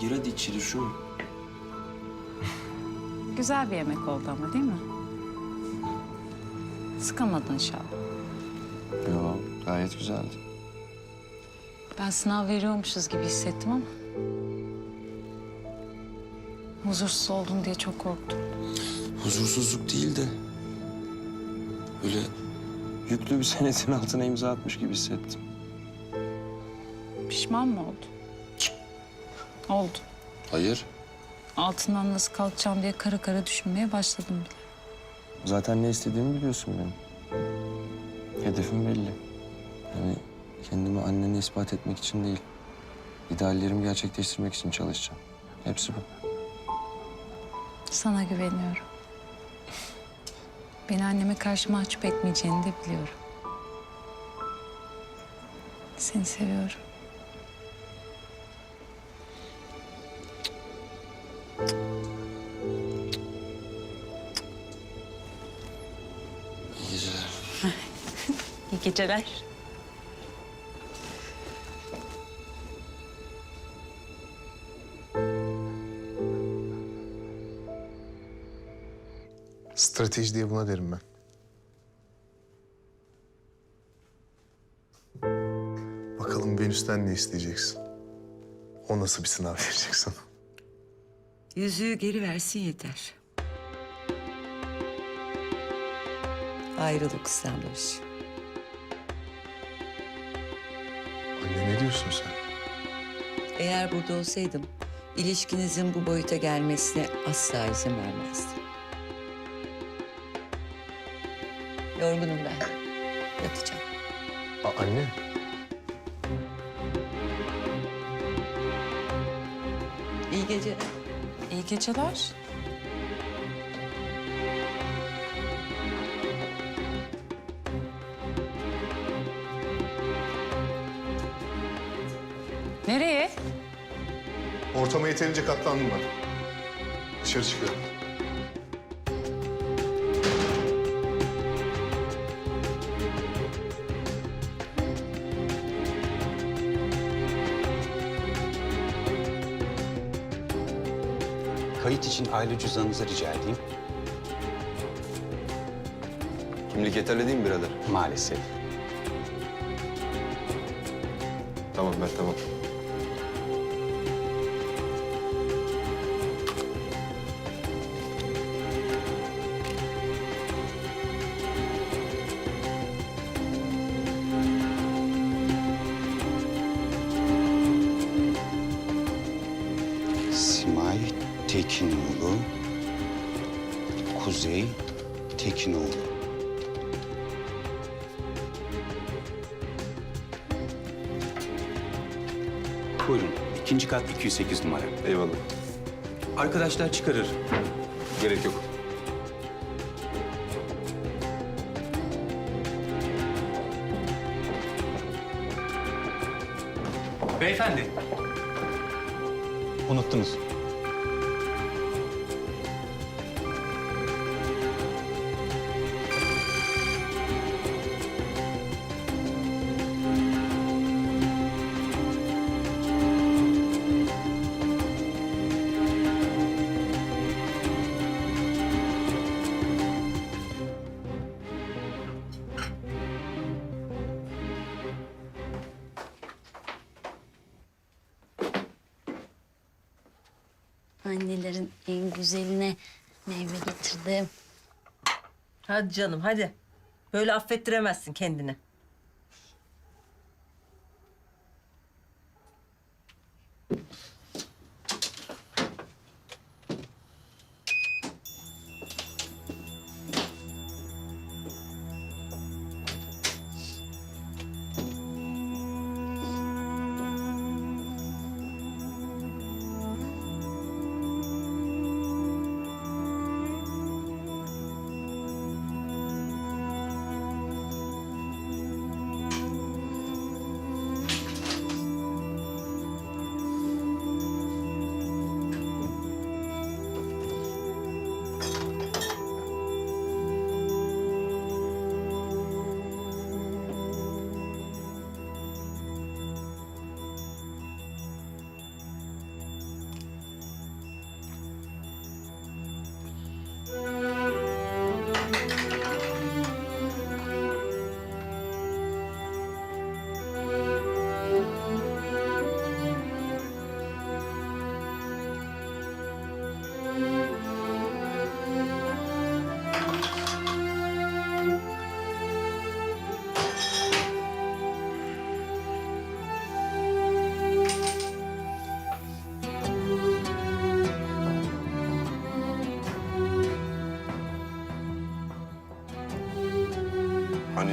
Gir hadi içeri şu. Güzel bir yemek oldu ama değil mi? Sıkamadın inşallah. Yo gayet güzeldi. Ben sınav veriyormuşuz gibi hissettim ama... Huzursuz oldum diye çok korktum. Huzursuzluk değil de... Böyle yüklü bir senetin altına imza atmış gibi hissettim. Pişman mı oldun? Oldu. Hayır. Altından nasıl kalkacağım diye kara kara düşünmeye başladım bile. Zaten ne istediğimi biliyorsun benim. Hedefim belli. Yani kendimi annene ispat etmek için değil. İdeallerimi gerçekleştirmek için çalışacağım. Hepsi bu. Sana güveniyorum. Beni anneme karşı mahcup etmeyeceğini de biliyorum. Seni seviyorum. İyi geceler. İyi. Strateji diye buna derim ben. Bakalım Venüs'ten ne isteyeceksin? O nasıl bir sınav verecek sana? Yüzüğü geri versin yeter. Ayrılık sarhoş. Anne ne diyorsun sen? Eğer burada olsaydım ilişkinizin bu boyuta gelmesine asla izin vermezdim. Yorgunum ben. Yatacağım. Aa, anne. İyi geceler. İyi geceler. Nereye? Ortama yeterince katlandım ben. Dışarı çıkıyorum. Kayıt için aile cüzdanınızı rica edeyim. Kimlik yeterli değil mi birader? Maalesef. Tamam ben tamam. Tekinoğlu, Kuzey Tekinoğlu. Buyurun, ikinci kat 208 numara. Eyvallah. Arkadaşlar çıkarır. Gerek yok. Beyefendi. Unuttunuz. Annelerin en güzeline meyve getirdim. Hadi canım hadi. Böyle affettiremezsin kendini.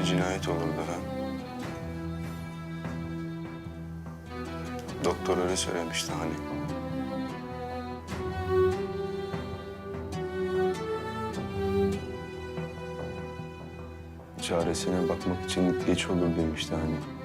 Cinayet olurdu ha? Doktor öyle söylemişti hani. Çaresine bakmak için geç olur demişti hani.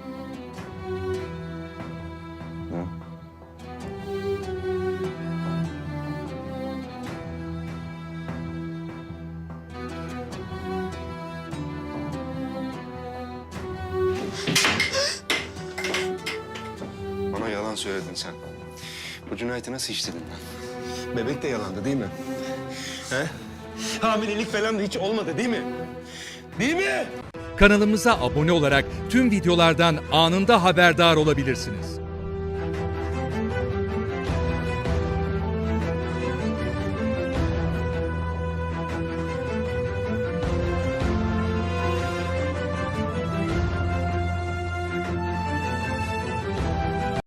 Söyledin sen. Bu cinayeti nasıl işledin lan? Bebek de yalandı değil mi? He? Hamilelik falan da hiç olmadı değil mi? Değil mi? Kanalımıza abone olarak tüm videolardan anında haberdar olabilirsiniz.